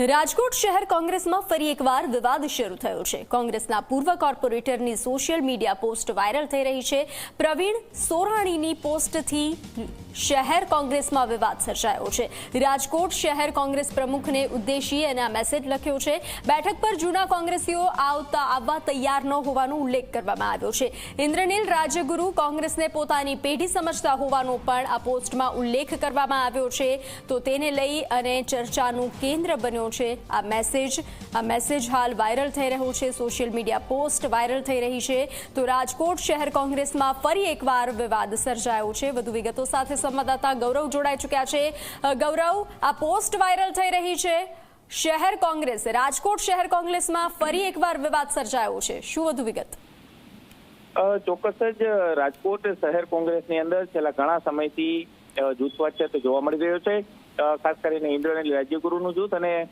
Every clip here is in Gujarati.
રાજકોટ શહેર કોંગ્રેસમાં ફરી એકવાર વિવાદ શરૂ થયો છે. કોંગ્રેસના પૂર્વ કોર્પોરેટરની સોશિયલ મીડિયા પોસ્ટ વાયરલ થઈ રહી છે. પ્રવીણ સોરાણીની પોસ્ટથી શહેર કોંગ્રેસમાં વિવાદ સર્જાયો છે. રાજકોટ શહેર કોંગ્રેસ પ્રમુખને ઉદ્દેશી અને આ મેસેજ લખ્યો છે. બેઠક પર જૂના કોંગ્રેસીઓ આવતા આવવા તૈયાર ન હોવાનો ઉલ્લેખ કરવામાં આવ્યો છે. ઇન્દ્રનીલ રાજ્યગુરુ કોંગ્રેસને પોતાની પેઢી સમજતા હોવાનો પણ આ પોસ્ટમાં ઉલ્લેખ કરવામાં આવ્યો છે. તો તેને લઈ અને ચર્ચાનું કેન્દ્ર બન્યો છે. આ મેસેજ આ મેસેજ હાલ વાયરલ થઈ રહ્યો છે. સોશિયલ મીડિયા પોસ્ટ વાયરલ થઈ રહી છે. તો રાજકોટ શહેર કોંગ્રેસમાં ફરી એકવાર વિવાદ સર્જાયો છે. વધુ વિગતો સાથે સંવાદદાતા ગૌરવ જોડાઈ ચૂક્યા છે. ગૌરવ આ પોસ્ટ વાયરલ થઈ રહી છે. શહેર કોંગ્રેસ રાજકોટ શહેર કોંગ્રેસમાં ફરી એકવાર વિવાદ સર્જાયો છે. શું વધુ વિગત? ચોક્કસ જ રાજકોટ શહેર કોંગ્રેસની અંદર છેલ્લા ઘણા સમયથી અ, જૂથવાદ છે તે જોવા મળી રહ્યો છે. ખાસ કરીને ઇન્દ્રનીલ રાજ્યગુરુનું જૂથ અને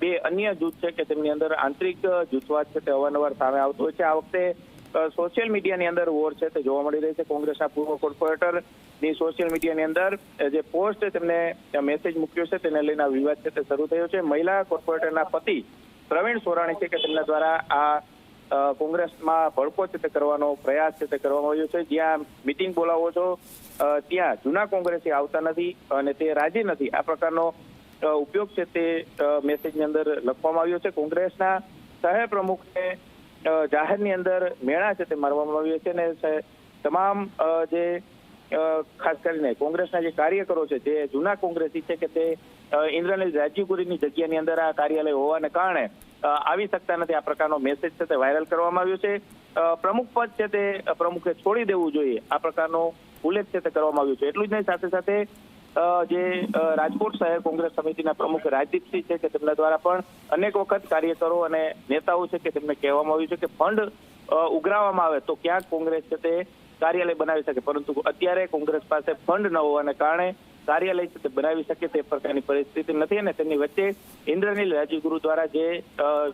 બે અન્ય જૂથ છે કે તેમની અંદર આંતરિક જૂથવાદ છે તે અવારનવાર સામે આવતો હોય છે. આ વખતે સોશિયલ મીડિયાની અંદર વોર છે તે જોવા મળી રહી છે. કોંગ્રેસના પૂર્વ કોર્પોરેટરની સોશિયલ મીડિયાની અંદર જે પોસ્ટ તેમને મેસેજ મૂક્યો છે તેને લઈને વિવાદ છે તે શરૂ થયો છે. મહિલા કોર્પોરેટરના પતિ પ્રવીણ સોરાણી છે કે તેમના દ્વારા આ કોંગ્રેસમાં ભડકો છે તે કરવાનો, પ્રયાસ છે તે કરવામાં આવ્યો છે. જ્યાં મિટિંગ બોલાવો છો ત્યાં જૂના કોંગ્રેસી આવતા નથી અને તે રાજી નથી. આ પ્રકારનો ઉપયોગ છે તે મેસેજની અંદર લખવામાં આવ્યો છે. કોંગ્રેસના શહેર પ્રમુખને જાહેરની અંદર મેળા છે તે મારવામાં આવ્યો છે અને તમામ જે ખાસ કરીને કોંગ્રેસના જે કાર્યકરો છે, જે જૂના કોંગ્રેસી છે કે તે ઇન્દ્રનીલ રાજ્યગુરીની જગ્યાની અંદર આ કાર્યાલય હોવાને કારણે આવી શકતા નથી. આ પ્રકારનો મેસેજ છે તે વાયરલ કરવામાં આવ્યો છે. પ્રમુખ પદ છે તે પ્રમુખે છોડી દેવું જોઈએ. આ પ્રકારનો ઉલ્લેખ છે તે કરવામાં આવ્યો છે. એટલું જ નહીં, સાથે સાથે જે રાજકોટ શહેર કોંગ્રેસ સમિતિના પ્રમુખ રાજદીપસિંહ છે કે તેમના દ્વારા પણ અનેક વખત કાર્યકરો અને નેતાઓ છે કે તેમને કહેવામાં આવ્યું છે કે ફંડ ઉઘરાવવામાં આવે તો ક્યાંક કોંગ્રેસ છે તે કાર્યાલય બનાવી શકે. પરંતુ અત્યારે કોંગ્રેસ પાસે ફંડ ન હોવાને કારણે કાર્યાલય છે તે બનાવી શકે તે પ્રકારની પરિસ્થિતિ નથી અને તેની વચ્ચે ઇન્દ્રનીલ રાજીગુરુ દ્વારા જે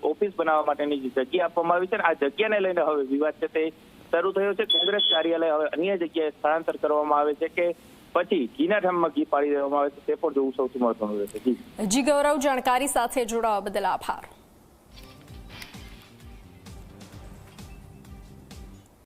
ઓફિસ બનાવવા માટેની જે જગ્યા આપવામાં આવી છે આ જગ્યાને લઈને હવે વિવાદ છે તે શરૂ થયો છે. કોંગ્રેસ કાર્યાલય હવે અન્ય જગ્યાએ સ્થળાંતર કરવામાં આવે છે કે પછી ઘીના ઠામમાં ઘી પાડી દેવામાં આવે છે, તે પણ જોવું સૌથી મહત્વનું રહેશે. જી. જી, ગૌરવ, જાણકારી સાથે જોડાવા બદલ આભાર.